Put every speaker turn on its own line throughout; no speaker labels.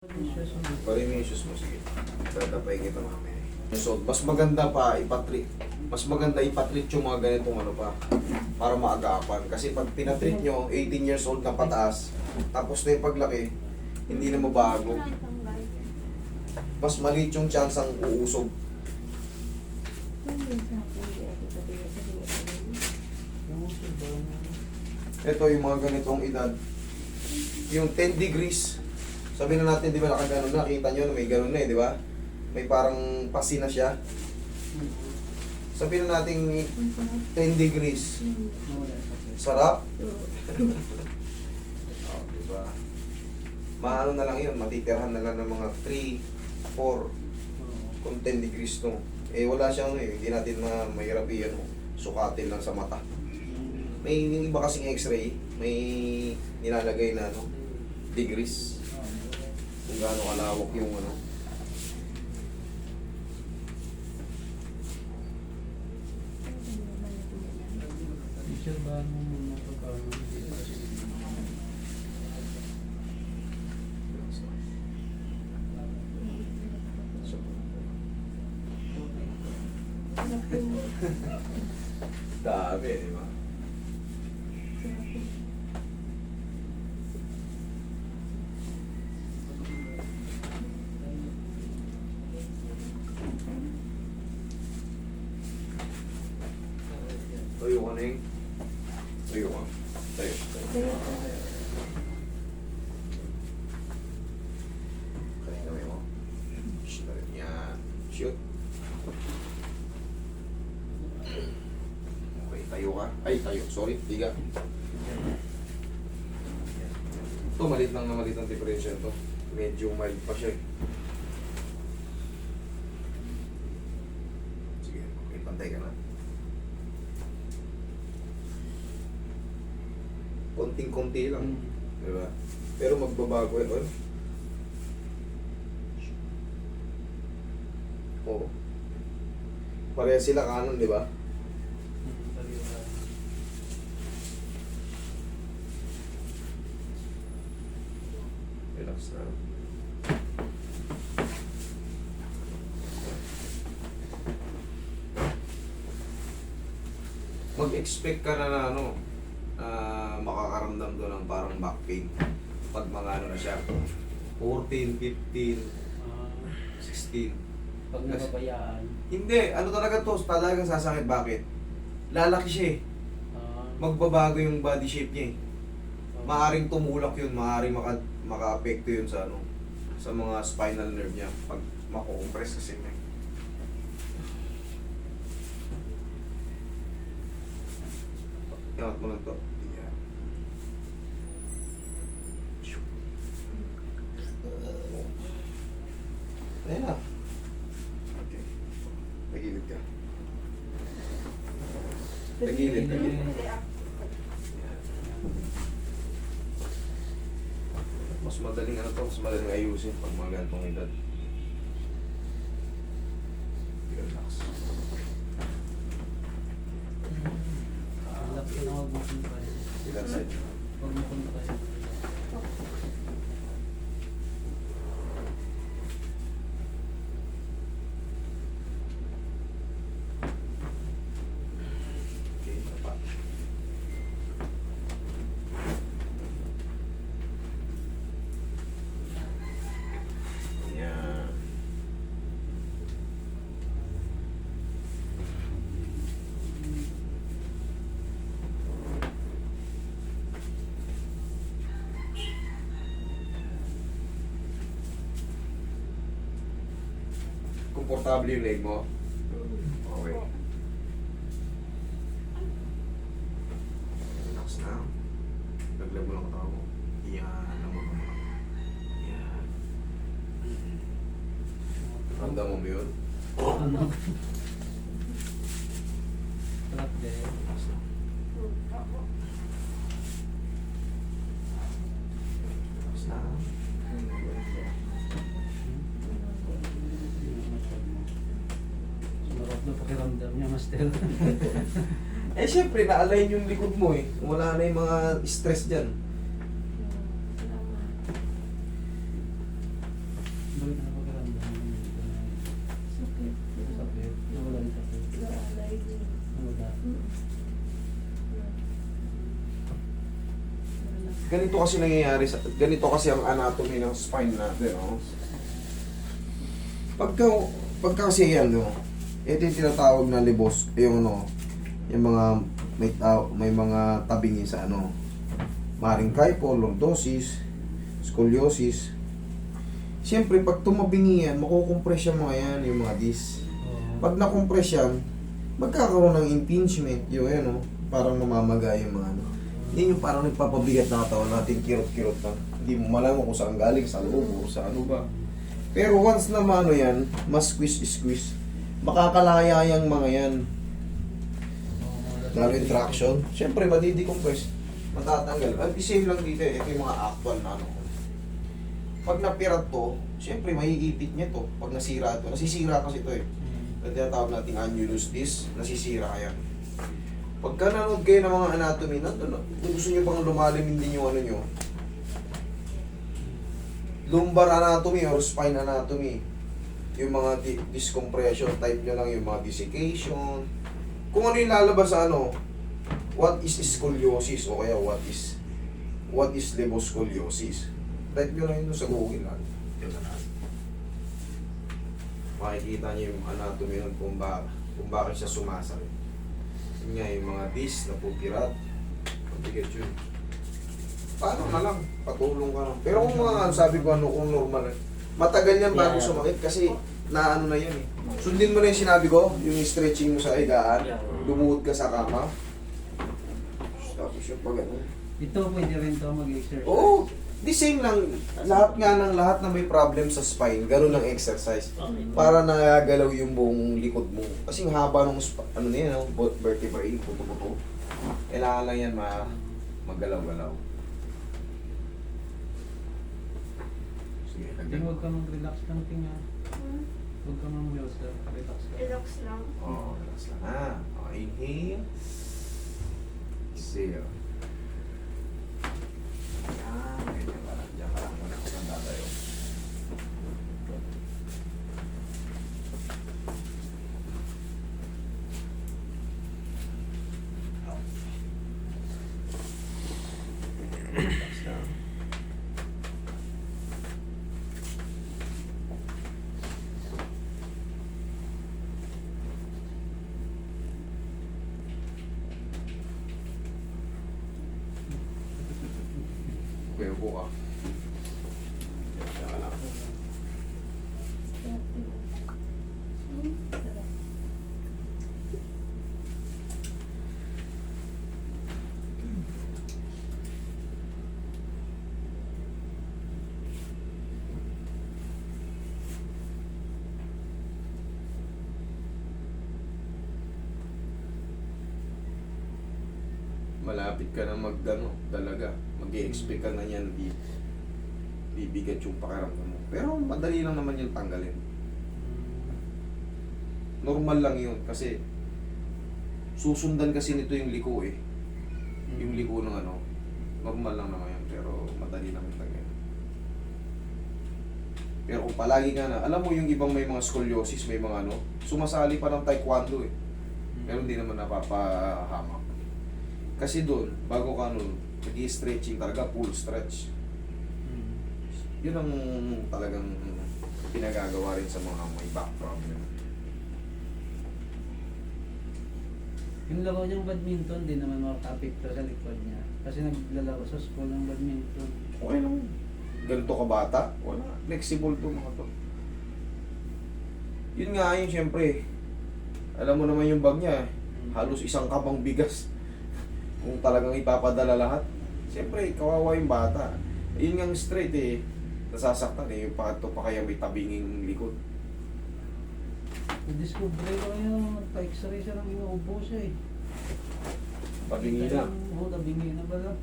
Pari yung shoes mo, sige. Dadapay kita mamaya. So, mas maganda pa ipatreat. Mas maganda ipatreat yung mga ganitong ano pa. Para maagapan. Kasi pag pinatreat nyo, 18 years old na pataas, tapos na yung paglaki, hindi na mabago. Mas maliit yung chance ang uusog. Ito yung mga ganitong edad. Yung 10 degrees. Sabi na natin, di ba, nakaganon na. Kita nyo, may ganon na eh, di ba? May parang pasi na siya. Sabi na natin 10 degrees. Sarap. Oh, di ba? Maano na lang yun, matitirhan na lang ng mga 3, 4, kung 10 degrees no. Eh wala siyang ano eh, hindi natin ma mahirap yan oh. sukatin lang sa mata. May iba kasing x-ray, may nilalagay na ano, degrees. Kung gaano kalawak yung ano.
Mo muna dito
So, dami, di ba? Yung... Tuyo ka. Tayo. Tayo. Kaya kami mo. Yan. Shoot. Okay, tayo ka. Ay, tayo. Sorry, tiga. Ito, malit lang na malit ang differential to. Medyo mild pa siya. eh. Sige, okay, pantay ka na. Konting-konti lang. Di ba? Pero magbabago. Eh. Oo. Pareha sila kanan, di ba? Relax na. Mag-expect ka na na ano, ah, makakaramdam doon ng parang back pain. Pag mga ano na siya, 14, 15, 16.
Pag napabayaan,
Hindi, ano talaga to, talagang sasakit. Bakit? Lalaki siya eh.
ah,
Magbabago yung body shape niya eh. Maaring tumulak yun, maaring maka, maka-apekto yun sa ano, sa mga spinal nerve niya pag mako-compress kasi may. Iangat mo lang to. Yeah. Ayan na. Okay. Tagilid ka. Tagilid, tagilid. Mas madaling ano to, mas madaling ayusin pag mga ganitong edad. Relax.
Alam ko na huwag mo punta kayo.
Side?
Huwag mo punta kayo.
Okay, pa. Yan. Komportable yung leg mo? Okay. Relax na. Laglag mo lang ang tao mo. Yan. Yan. Ramdam mo mo yun?
Ano? Trap din.
Relax na. Relax na. eh syempre, na-align yung likod mo eh. Wala na yung mga stress dyan. Ganito kasi nangyayari sa ganito kasi ang anatomy ng spine natin, no? Pagka pagka kasi yan, no? Ito yung tinatawag na libos, yung ano, yung mga may tao, may mga tabingi sa ano, maring kypho, lordosis, scoliosis. Siyempre, pag tumabingi yan, makukompress yung mga yan, yung mga disc. Pag na-compress yan, magkakaroon ng impingement, yung ano, parang mamamaga yung mga ano. Yan yung parang nagpapabigat na katawan natin, kirot-kirot na. Hindi mo malaman kung saan galing, sa loob o sa ano ba. Pero once na maano yan, mas squeeze-squeeze, makakalaya yung mga yan. Lalo yung traction. Siyempre, madidecompress. Matatanggal. At the same lang dito eh. Ito yung mga actual na ano. Pag napirat to, siyempre, maiipit niya to. Pag nasira to. Nasisira kasi to eh.
Mm.
Ang tinatawag nating annulus disc, nasisira yan. Pagka nanood kayo ng mga anatomy, nandun, kung gusto nyo pang lumalim din yung ano nyo, lumbar anatomy or spine anatomy, yung mga di- discompression, type nyo lang yung mga desiccation, kung ano yung lalabas sa ano, what is scoliosis o kaya what is what is levoscoliosis. Type nyo lang yun sa Google lang. Yun na lang. Makikita nyo yung anatomy nun kung, ba, kung bakit siya sumasakit. Yun nga yung mga disc na pupirat. Mabigat yun. Paano na lang? Patulong ka lang. Pero kung mga sabi ko ano kung normal, matagal yan bago sumakit kasi na ano na yan eh. Sundin mo na yung sinabi ko, yung stretching mo sa higaan, lumuhod ka sa kama. Tapos yung pag ano.
Ito pwede rin to mag-exercise.
Oo, the same lang. Lahat nga ng lahat na may problem sa spine, ganun ang exercise. Para nagagalaw yung buong likod mo. Kasi yung haba ng ano na yan, no? vertebrae, puto-puto. Kailangan lang yan ma magalaw-galaw. Sige,
Hindi huwag ka mag-relax lang tinga. Huwag ka mag-relax lang. Relax lang.
Relax lang.
Oo, relax lang. Ah, okay, inhale. Exhale. Ah, ganyan ka lang. Diyan ka lang muna kung saan tatayo. Relax lang. Kuya po ka. Diyan ka lang. malapit ka na mag ano, talaga mag expect ka na yan di bibigat yung pakiramdam mo. Pero madali lang naman yung tanggalin. Normal lang yun kasi susundan kasi nito yung liko eh. Yung liko ng ano normal lang naman yun pero madali lang yung tanggalin. Pero kung palagi ka na alam mo yung ibang may mga scoliosis may mga ano sumasali pa ng taekwondo eh. Pero hindi naman napapahamak. Kasi doon, bago ka nun, nag-stretching talaga, full stretch.
Mm.
Yun ang talagang pinagagawa rin sa mga may back problem.
Yung laro niyang badminton, di naman makaka-apekto sa likod niya. Kasi naglalaro sa school ng badminton.
Okay lang. Ganito ka bata, wala. Flexible to mga to. Yun nga yun, syempre. Alam mo naman yung bag niya, eh. halos isang kapang bigas. Kung talagang ipapadala lahat. Siyempre, kawawa yung bata. Yun nga straight eh. Nasasaktan eh. Yung pa, ito pa kaya may tabinging likod.
Na-discover ko yung nagpa-x-ray siya ng inuubo siya eh.
Tabingi na.
Oo, tabingi na pala.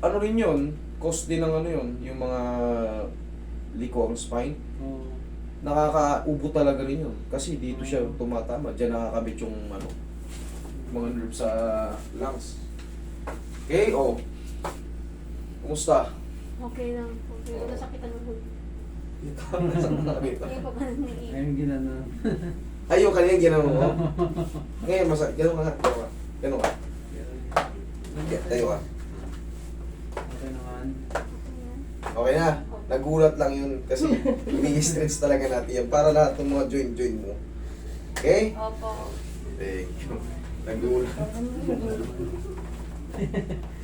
Ano rin yun? Cause din ng ano yun? Yung mga liko ang spine.
Oo.
Nakakaubo talaga rin yun. Kasi dito siya tumatama. Diyan nakakabit yung ano, mga nerve sa lungs. Okay, oh. Kumusta?
Okay lang. Okay lang. Nasakitan ng hood.
Saan mo nakabit?
Hindi pa ba nang
Ayun ginana.
Ay, yung kanina ginawa mo. Ngayon, masakit. Ganun ka nga. Ganun ka. Ganun ka. Tayo ka.
naman.
Okay yan.
Okay na. Nagulat lang yun kasi i-stretch talaga natin yan para lahat ng mga joint-joint mo. Okay?
Opo.
Thank you. Nagulat.